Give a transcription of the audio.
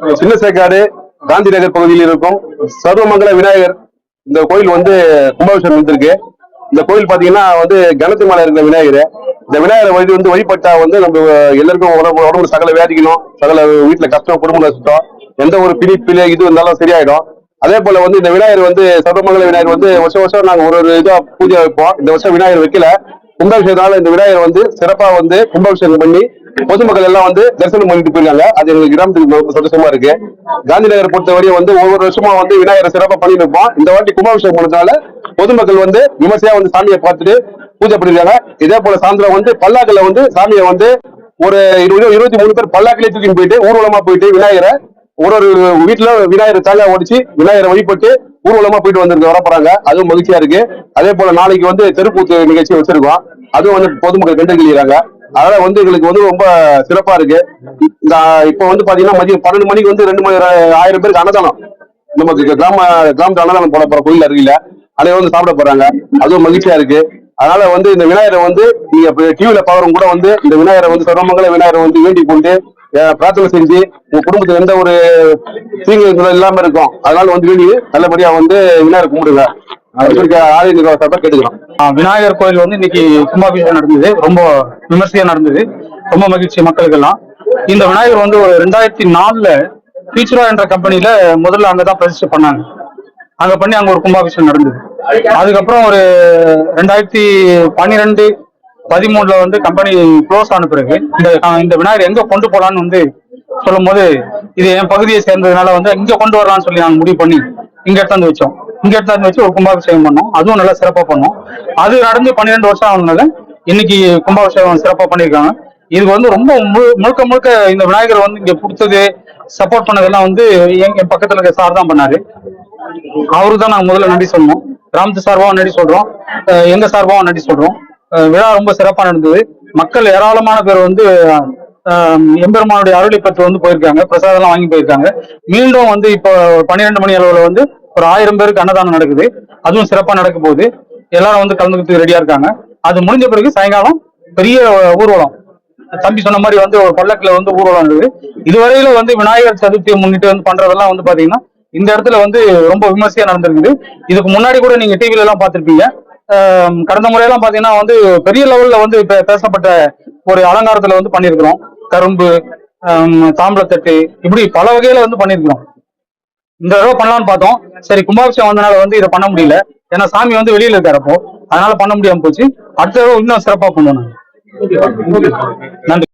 சின்ன சேக்காடு காந்தி நகர் பகுதியில் இருக்கும் சர்வமங்கல விநாயகர் இந்த கோயில் வந்து கும்பாபிஷேகம் வந்திருக்கு இந்த கோயில் பாத்தீங்கன்னா வந்து கணத்து மலை இருக்கிற விநாயகர். இந்த விநாயகரை வழி வந்து வழிபட்டா வந்து நம்ம எல்லாருக்கும் உடம்பு உடம்பு சகல வேதிக்கணும் சகல வீட்டுல கஷ்டம் குடும்ப கஷ்டம் எந்த ஒரு பிடிப்பில இது இருந்தாலும் சரியாயிடும். அதே போல வந்து இந்த விநாயகர் வந்து சர்வமங்கல விநாயகர் வந்து வருஷம் வருஷம் நாங்க ஒரு ஒரு இதா பூஜை வைப்போம். இந்த வருஷம் விநாயகர் வைக்கல. கும்பாபிஷேகத்தால இந்த விநாயகர் வந்து சிறப்பா வந்து கும்பாபிஷேகம் பண்ணி பொதுமக்கள் எல்லாம் வந்து தரிசனம் பண்ணிட்டு போயிருக்காங்க. அது எங்களுக்கு கிராமத்துக்கு ரொம்ப சந்தோஷமா இருக்கு. காந்தி நகர் பொறுத்தவரையும் வந்து ஒவ்வொரு வருஷமா வந்து விநாயகரை சிறப்பா பண்ணிட்டு இருப்போம். இந்த வாட்டி கும்பாபிஷேகம் பண்ணதால பொதுமக்கள் வந்து விமர்சையா வந்து சாமியை பார்த்துட்டு பூஜை பண்ணிருக்காங்க. இதே போல சாயந்தரம் வந்து பல்லாக்கில் வந்து சாமியை வந்து ஒரு இருபது இருபத்தி மூணு பேர் பல்லாக்கிலே தூக்கிட்டு போயிட்டு ஊர்வலமா போயிட்டு விநாயகரை ஒரு ஒரு வீட்டுல விநாயகர் தேங்காய் ஒடிச்சு விநாயகரை வழிபட்டு ஊர்வலமா போயிட்டு வந்திருக்க வரப்போறாங்க. அதுவும் மகிழ்ச்சியா இருக்கு. அதே போல நாளைக்கு வந்து தெருக்கூத்து நிகழ்ச்சி வச்சிருக்கோம். அதுவும் வந்து பொதுமக்கள் கண்டுகளிக்கிறாங்க அதனால வந்து எங்களுக்கு வந்து ரொம்ப சிறப்பா இருக்கு. இந்த இப்ப வந்து பாத்தீங்கன்னா மதியம் பன்னெண்டு மணிக்கு வந்து ரெண்டு மணி ஆயிரம் பேருக்கு அன்னதானம். நமக்கு கிராம கிராமத்து அன்னதானம் போட போற கோயில் அருகில. அதை வந்து சாப்பிட போறாங்க. அதுவும் மகிழ்ச்சியா இருக்கு. அதனால வந்து இந்த விநாயகரை வந்து நீங்க டிவியில பாக்குறவங்க கூட வந்து இந்த விநாயகரை வந்து சர்வமங்கல விநாயகரை வந்து வேண்டிக் கொண்டு பிரார்த்தனை செஞ்சு உங்க குடும்பத்துல எந்த ஒரு தீங்கு இல்லாம இருக்கும். அதனால வந்து வேண்டி நல்லபடியா வந்து விநாயகர் கும்பிடுங்க. விநாயகர் கோயில் வந்து இன்னைக்கு கும்பாபிஷேகம் நடந்தது. ரொம்ப விமர்சையா நடந்தது. ரொம்ப மகிழ்ச்சி மக்களுக்கெல்லாம். இந்த விநாயகர் வந்து ஒரு ரெண்டாயிரத்தி நாலுல பீச்சுரா என்ற கம்பெனில முதல்ல அங்கதான் பிரதிஷ்டை பண்ணாங்க. அங்க பண்ணி அங்க ஒரு கும்பாபிஷேகம் நடந்தது. அதுக்கப்புறம் ஒரு ரெண்டாயிரத்தி பன்னிரெண்டு பதிமூணுல வந்து கம்பெனி க்ளோஸ் ஆன பிறகு இந்த இந்த விநாயகர் எங்க கொண்டு போலான்னு வந்து சொல்லும் போது இது என் பகுதியை சேர்ந்ததுனால வந்து இங்க கொண்டு வரலாம்னு சொல்லி நாங்க முடிவு பண்ணி இங்க எடுத்தாந்து வச்சோம். இங்க எடுத்தாந்து வச்சு ஒரு கும்பாபிஷேகம் பண்ணோம். அதுவும் நல்லா சிறப்பா பண்ணோம். அது நடந்து பன்னிரெண்டு வருஷம் ஆனதுனால இன்னைக்கு கும்பாபிஷேகம் சிறப்பா பண்ணியிருக்காங்க. இது வந்து ரொம்ப முழு- முழுக்க முழுக்க இந்த விநாயகர் வந்து இங்க கொடுத்தது சப்போர்ட் பண்ணதெல்லாம் வந்து என் என் பக்கத்துல இருக்க சார் தான் பண்ணாரு. அவருக்கு தான் நாங்க முதல்ல நன்றி சொல்லணும். கிராமத்து சார்பாகவும் நன்றி சொல்றோம். எங்கள் எங்க சார்பாகவும் நன்றி சொல்றோம். விழா ரொம்ப சிறப்பா நடந்தது. மக்கள் ஏராளமான பேர் வந்து எம்பெருமானுடைய அருளை பெற்று வந்து போயிருக்காங்க. பிரசாதம் வாங்கி போயிருக்காங்க. மீண்டும் வந்து இப்போ பன்னிரெண்டு மணி அளவுல வந்து ஒரு ஆயிரம் பேருக்கு அன்னதானம் நடக்குது. அதுவும் சிறப்பா நடக்க போகுது எல்லாரும் வந்து கலந்துக்கிறதுக்கு ரெடியா இருக்காங்க. அது முடிஞ்ச பிறகு சாயங்காலம் பெரிய ஊர்வலம். தம்பி சொன்ன மாதிரி வந்து ஒரு பல்லக்கில் வந்து ஊர்வலம் இருக்குது. இதுவரையில வந்து விநாயகர் சதுர்த்தியை முன்னிட்டு வந்து பண்றதெல்லாம் வந்து பாத்தீங்கன்னா இந்த இடத்துல வந்து ரொம்ப விமர்சையா நடந்திருக்குது. இதுக்கு முன்னாடி கூட நீங்க டிவில எல்லாம் பார்த்திருப்பீங்க. கடந்த முறையெல்லாம் பாத்தீங்கன்னா வந்து பெரிய லெவல்ல வந்து பே- பேசப்பட்ட ஒரு அலங்காரத்துல வந்து பண்ணியிருக்கிறோம். கரும்பு ஆஹ் தாம்பளத்தட்டு இப்படி பல வகையில வந்து பண்ணியிருக்கிறோம். இந்த தடவை பண்ணலாம்னு பார்த்தோம். சரி கும்பாபிஷேகம் வந்தனால வந்து இதை பண்ண முடியல. ஏன்னா சாமி வந்து வெளியில இருக்காரப்போ அதனால பண்ண முடியாம போச்சு. அடுத்த தடவை இன்னும் சிறப்பா பண்ணுவோம். நன்றி.